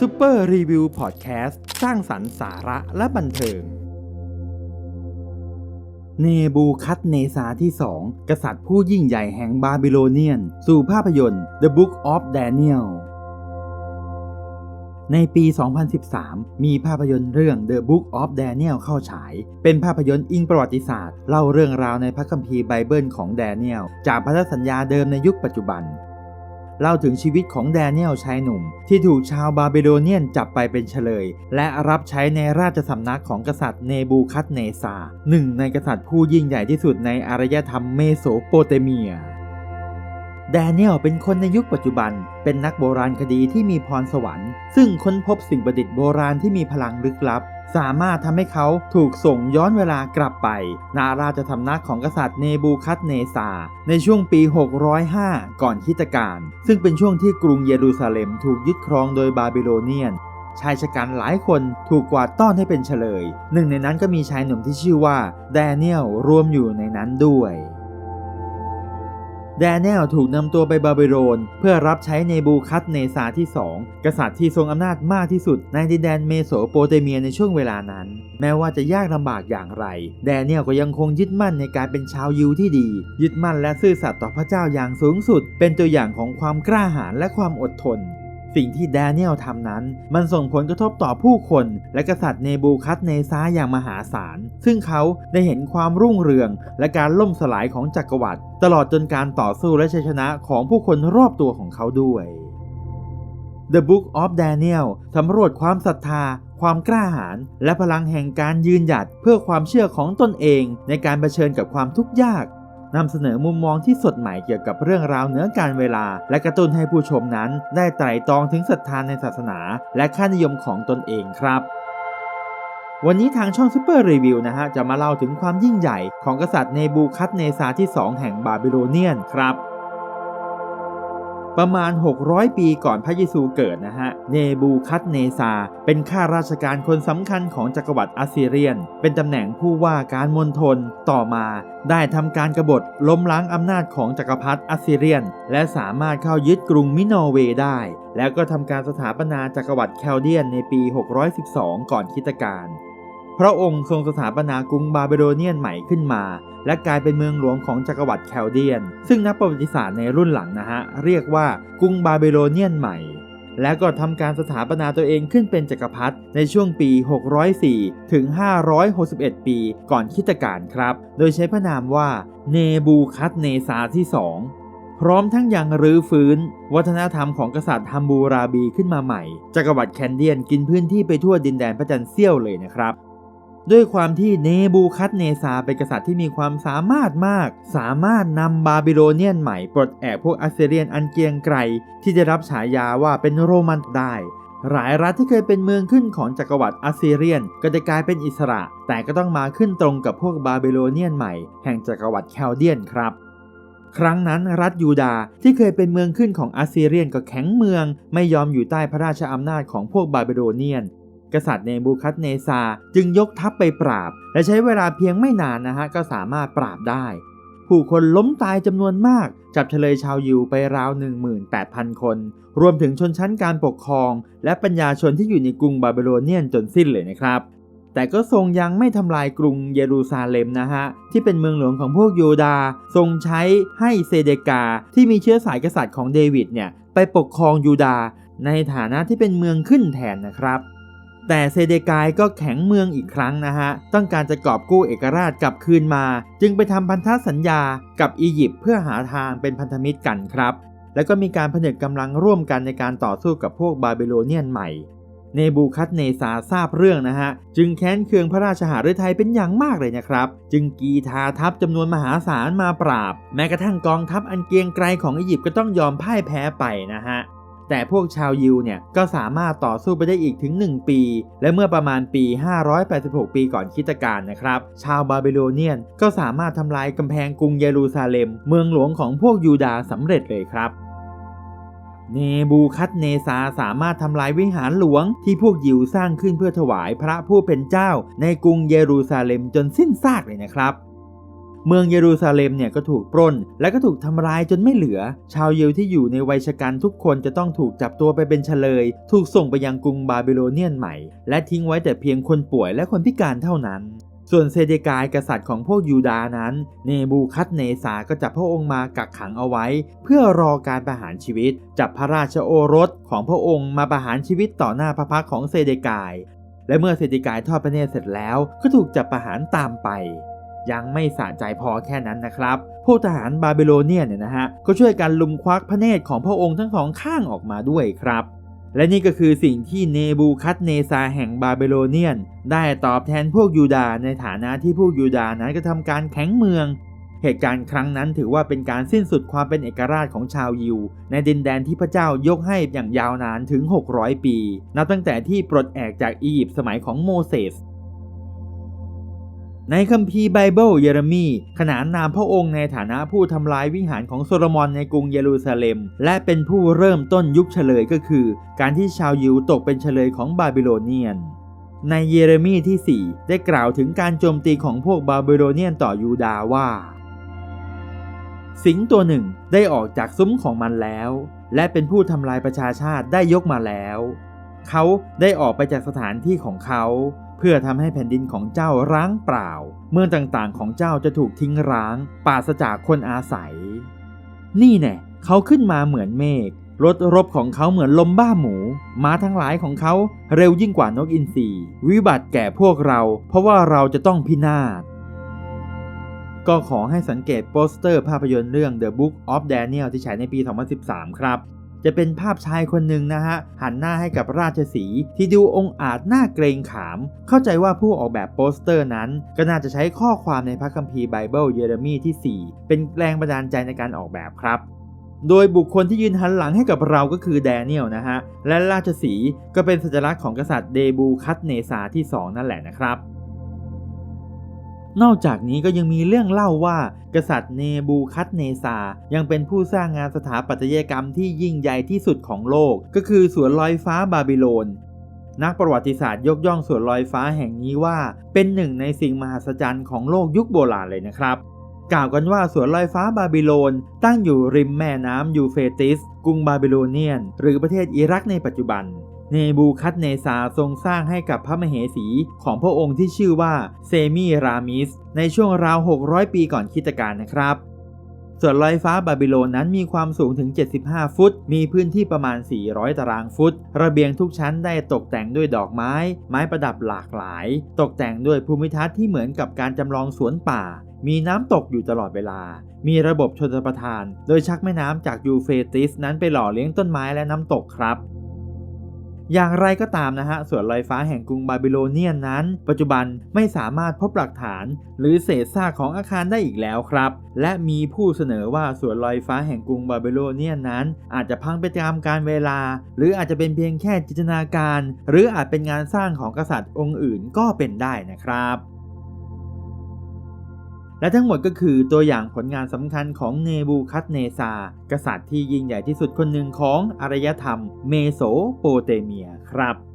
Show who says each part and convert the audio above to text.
Speaker 1: ซูเปอร์รีวิวพอดแคสต์สร้างสรรค์สาระและบันเทิง เนบูคัดเนซาที่สองกษัตริย์ผู้ยิ่งใหญ่แห่งบาบิโลเนียน สู่ภาพยนตร์ The Book of Daniel ในปี 2013 มีภาพยนตร์เรื่อง The Book of Daniel เข้าฉาย เป็นภาพยนตร์อิงประวัติศาสตร์ เล่าเรื่องราวในพระคัมภีร์ไบเบิลของแดเนียล จากพันธสัญญาเดิมในยุคปัจจุบัน เล่าถึงชีวิตของแดเนียลชายหนุ่ม ที่ถูกชาวบาบิโลเนียนจับไปเป็นเฉลย และรับใช้ในราชสำนักของกษัตริย์เนบูคัดเนซาหนึ่งในกษัตริย์ผู้ยิ่งใหญ่ที่สุดในอารยธรรมเมโสโปเตเมีย แดเนียลเป็นคนในยุคปัจจุบัน เป็นนักโบราณคดีที่มีพรสวรรค์ ซึ่งค้นพบสิ่งประดิษฐ์โบราณที่มีพลังลึกลับ สามารถทำให้เขาถูกส่งย้อนเวลากลับไปณราชสำนักของกษัตริย์เนบูคัดเนซาในช่วงปี 605 ก่อนคริสตกาลซึ่งเป็นช่วงที่กรุงเยรูซาเล็มถูกยึดครองโดยบาบิโลเนียนชายชะกันหลายคนถูกกวาดต้อนให้เป็นเฉลย หนึ่งในนั้นก็มีชายหนุ่มที่ชื่อว่าแดเนียลรวมอยู่ในนั้นด้วย แดเนียลถูกนำตัวไปบาบิโลนเพื่อรับใช้ในบูคัดเนซาที่สองกษัตริย์ที่ทรงอำนาจมากที่สุดในดินแดนเมโสโปเตเมียในช่วงเวลานั้น แม้ว่าจะยากลำบากอย่างไร แดเนียลก็ยังคงยึดมั่นในการเป็นชาวยิวที่ดี ยึดมั่นและซื่อสัตย์ต่อพระเจ้าอย่างสูงสุด เป็นตัวอย่างของความกล้าหาญและความอดทนสิ่งที่แดเนียลทำนั้น มันส่งผลกระทบต่อผู้คน และกษัตริย์เนบูคัดเนซาอย่างมหาศาล ซึ่งเขาได้เห็นความรุ่งเรือง และการล่มสลายของจักรวรรดิ ตลอดจนการต่อสู้และชัยชนะของผู้คนรอบตัวของเขาด้วย The Book of Daniel สำรวจความศรัทธา ความกล้าหาญและพลังแห่งการยืนหยัดเพื่อความเชื่อของตนเองในการเผชิญกับความทุกข์ยากนำเสนอมุมมองที่สดใหม่เกี่ยวกับเรื่องราวเหนือการเวลา และกระตุ้นให้ผู้ชมนั้น ได้ไตร่ตรองถึงศรัทธาในศาสนา และค่านิยมของตนเองครับ วันนี้ทางช่องซูเปอร์รีวิวนะฮะ จะมาเล่าถึงความยิ่งใหญ่ของกษัตริย์เนบูคัดเนซาที่ 2 แห่งบาบิโลเนียนครับ ประมาณ 600 ปีก่อนพระเยซูเกิดนะฮะ เนบูคัดเนซา เป็นข้าราชการคนสำคัญของจักรวรรดิอัสซีเรียน เป็นตำแหน่งผู้ว่าการมณฑลต่อมา ได้ทำการกบฏล้มล้างอำนาจของจักรพรรดิอัสซีเรียน และสามารถเข้ายึดกรุงมิโนเวได้ แล้วก็ทำการสถาปนาจักรวรรดิแคลเดียนในปี 612 ก่อนคิตกาล พระองค์ทรงสถาปนากรุงบาบิโลเนียนใหม่ขึ้นมา และกลายเป็นเมืองหลวงของจักรวรรดิแคลเดียน ซึ่งนักประวัติศาสตร์ในรุ่นหลังนะฮะ เรียกว่ากรุงบาบิโลเนียนใหม่ และก็ทำการสถาปนาตัวเองขึ้นเป็นจักรพรรดิในช่วงปี 604 ถึง 561 ปีก่อนคริสตกาลครับ โดยใช้พระนามว่าเนบูคัดเนซาที่ 2พร้อมทั้งยังรื้อฟื้น วัฒนธรรมของกษัตริย์ฮัมบูราบีขึ้นมาใหม่จักรวรรดิแคนเดียนกินพื้นที่ไปทั่วดินแดนพระจันทร์เสี้ยวเลยนะครับ ด้วยความที่เนบูคัดเนซาเป็นกษัตริย์ที่มีความสามารถมาก สามารถนำบาบิโลเนียนใหม่ปลดแอกพวกอัสเซเรียนอันเกียงไกรที่ได้รับฉายาว่าเป็นโรมันได้ หลายรัฐที่เคยเป็นเมืองขึ้นของจักรวรรดิอัสซีเรียน ก็จะกลายเป็นอิสระ แต่ก็ต้องมาขึ้นตรงกับพวกบาบิโลเนียนใหม่แห่งจักรวรรดิแคลเดียนครับครั้งนั้นรัฐยูดาห์ที่เคยเป็นเมืองขึ้นของอัสซีเรียนก็แข็งเมือง ไม่ยอมอยู่ใต้พระราชอำนาจของพวกบาบิโลเนียน กษัตริย์เนบูคัดเนซาจึงยกทัพไปปราบ และใช้เวลาเพียงไม่นานนะฮะก็สามารถปราบได้ ผู้คนล้มตายจำนวนมาก จับเฉลยชาวยิวไปราว 18,000 คน รวมถึงชนชั้นการปกครอง และปัญญาชนที่อยู่ในกรุงบาบิโลเนียนจนสิ้นเลยนะครับ แต่ก็ทรงยังไม่ทำลายกรุงเยรูซาเล็มนะฮะที่เป็นเมืองหลวงของพวกโยดาทรงใช้ให้เซเดกาที่มีเชื้อสายกษัตริย์ของเดวิดเนี่ยไปปกครองยูดาในฐานะที่เป็นเมืองขึ้นแทนนะครับ แต่เซเดกายก็แข็งเมืองอีกครั้งนะฮะ ต้องการจะกอบกู้เอกราชกลับคืนมา จึงไปทำพันธสัญญากับอียิปต์เพื่อหาทางเป็นพันธมิตรกันครับ แล้วก็มีการผนึกกำลังร่วมกันในการต่อสู้กับพวกบาบิโลเนียนใหม่ เนบูคัดเนซาทราบเรื่องนะฮะ จึงแค้นเคืองพระราชหฤทัยเป็นอย่างมากเลยนะครับ จึงกีทาทัพจำนวนมหาศาลมาปราบ แม้กระทั่งกองทัพอันเกียงไกรของอียิปต์ก็ต้องยอมพ่ายแพ้ไปนะฮะ แต่พวกชาวยิวเนี่ยก็สามารถต่อสู้ไปได้อีกถึง 1 ปี และเมื่อประมาณปี 586 ปีก่อนคริสตกาลนะครับ ชาวบาบิโลเนียนก็สามารถทำลายกำแพงกรุงเยรูซาเล็ม เมืองหลวงของพวกยูดาห์สำเร็จเลยครับเนบูคัดเนซาสามารถทำลายวิหารหลวงที่พวกยิวสร้างขึ้นเพื่อถวายพระผู้เป็นเจ้า ในกรุงเยรูซาเล็มจนสิ้นซากเลยนะครับ เมืองเยรูซาเล็มเนี่ยก็ถูกปล้น และก็ถูกทำร้ายจนไม่เหลือ ชาวยิวที่อยู่ในวัยชกันทุกคนจะต้องถูกจับตัวไปเป็นเฉลย ถูกส่งไปยังกรุงบาบิโลเนียนใหม่ และทิ้งไว้แต่เพียงคนป่วยและคนพิการเท่านั้นส่วนเซเดกายกษัตริย์ของพวกยูดานั้น เนบูคัดเนซาก็จับพระองค์มากักขังเอาไว้ เพื่อรอการประหารชีวิต จับพระราชโอรสของพระองค์มาประหารชีวิตต่อหน้าพระพักของเซเดกาย และเมื่อเซเดกายทอดพระเนตรเสร็จแล้วก็ถูกจับประหารตามไป ยังไม่สะใจพอแค่นั้นนะครับ พวกทหารบาบิโลเนียนเนี่ยนะฮะก็ช่วยกันลุมควักพระเนตรของพระองค์ทั้งสองข้างออกมาด้วยครับ และนี่ก็คือสิ่งที่เนบูคัดเนซาแห่งบาบิโลเนียน ได้ตอบแทนพวกยูดาในฐานะที่พวกยูดานั้นก็ทำการแข็งเมืองเหตุการณ์ครั้งนั้นถือว่าเป็นการสิ้นสุดความเป็นเอกราชของชาวยิว ในดินแดนที่พระเจ้ายกให้อย่างยาวนานถึง 600 ปี นับตั้งแต่ที่ปลดแอกจากอียิปต์สมัยของโมเสส ในคัมภีร์ไบเบิลเยเรมีขนานนามพระองค์ในฐานะผู้ทำลายวิหารของโซโลมอนในกรุงเยรูซาเล็ม และเป็นผู้เริ่มต้นยุคเฉลยก็คือ การที่ชาวยิวตกเป็นเฉลยของบาบิโลเนียน ในเยเรมีที่ 4 ได้กล่าวถึงการโจมตีของพวกบาบิโลเนียนต่อยูดาว่า สิงตัวหนึ่งได้ออกจากซุ้มของมันแล้ว และเป็นผู้ทำลายประชาชาติได้ยกมาแล้ว เขาได้ออกไปจากสถานที่ของเขา เพื่อทำให้แผ่นดินของเจ้าร้างเปล่า เมืองต่างๆของเจ้าจะถูกทิ้งร้างปราศจากคนอาศัย นี่แน่เขาขึ้นมาเหมือนเมฆรถรบของเขาเหมือนลมบ้าหมู ม้าทั้งหลายของเขาเร็วยิ่งกว่านกอินทรีวิบัติแก่พวกเรา เพราะว่าเราจะต้องพินาศก็ขอให้สังเกตโปสเตอร์ภาพยนตร์เรื่อง The Book of Daniel ที่ฉายในปี 2013 ครับ จะเป็นภาพชายคนหนึ่งนะฮะ หันหน้าให้กับราชสีที่ดูองอาจหน่าเกรงขาม เข้าใจว่าผู้ออกแบบโปสเตอร์นั้น ก็น่าจะใช้ข้อความในพระคัมภีร์ไบเบิลเยเรมีที่ 4 เป็นแรงบันดาลใจในการออกแบบครับโดยบุคคลที่ยืนหันหลังให้กับเราก็คือแดเนียลนะฮะ และราชสีก็เป็นสัญลักษณ์ของกษัตริย์เดบูคัตเนซาที่ 2 นั่นแหละนะครับ นอกจากนี้ก็ยังมีเรื่องเล่าว่า กษัตริย์เนบูคัตเนซา ยังเป็นผู้สร้างงานสถาปัตยกรรมที่ยิ่งใหญ่ที่สุดของโลก ก็คือสวนลอยฟ้าบาบิโลน นักประวัติศาสตร์ยกย่องสวนลอยฟ้าแห่งนี้ว่า เป็นหนึ่งในสิ่งมหัศจรรย์ของโลกยุคโบราณเลยนะครับกล่าวกันว่าสวนลอยฟ้าบาบิโลน ตั้งอยู่ริมแม่น้ำยูเฟติส กรุงบาบิโลเนียน หรือประเทศอิรักในปัจจุบัน เนบูคัดเนซาทรงสร้างให้กับพระมเหสีของพระองค์ที่ชื่อว่าเซมีรามิส ในช่วงราว 600 ปีก่อนคิตกาลนะครับ ส่วนลอยฟ้าบาบิโลนนั้นมีความสูงถึง 75 ฟุต มีพื้นที่ประมาณ 400 ตารางฟุต ระเบียงทุกชั้นได้ตกแต่งด้วยดอกไม้ ไม้ประดับหลากหลาย ตกแต่งด้วยภูมิทัศน์ที่เหมือนกับการจำลองสวนป่า มีน้ำตกอยู่ตลอดเวลา มีระบบชนประทาน โดยชักแม่น้ำจากยูเฟรติสนั้นไปหล่อเลี้ยงต้นไม้และน้ำตกครับ อย่างไรก็ตามนะฮะส่วนลอยฟ้าแห่งกรุงบาบิโลเนียนนั้น ปัจจุบันไม่สามารถพบหลักฐาน หรือเศษซากของอาคารได้อีกแล้วครับ และมีผู้เสนอว่าส่วนลอยฟ้าแห่งกรุงบาบิโลเนียนนั้น อาจจะพังไปตามกาลเวลา หรืออาจจะเป็นเพียงแค่จินตนาการ หรืออาจเป็นงานสร้างของกษัตริย์องค์อื่นก็เป็นได้นะครับ และทั้งหมดก็คือตัวอย่างผลงานสำคัญของเนบูคัดเนซา กษัตริย์ที่ยิ่งใหญ่ที่สุดคนหนึ่งของอารยธรรมเมโสโปเตเมียครับ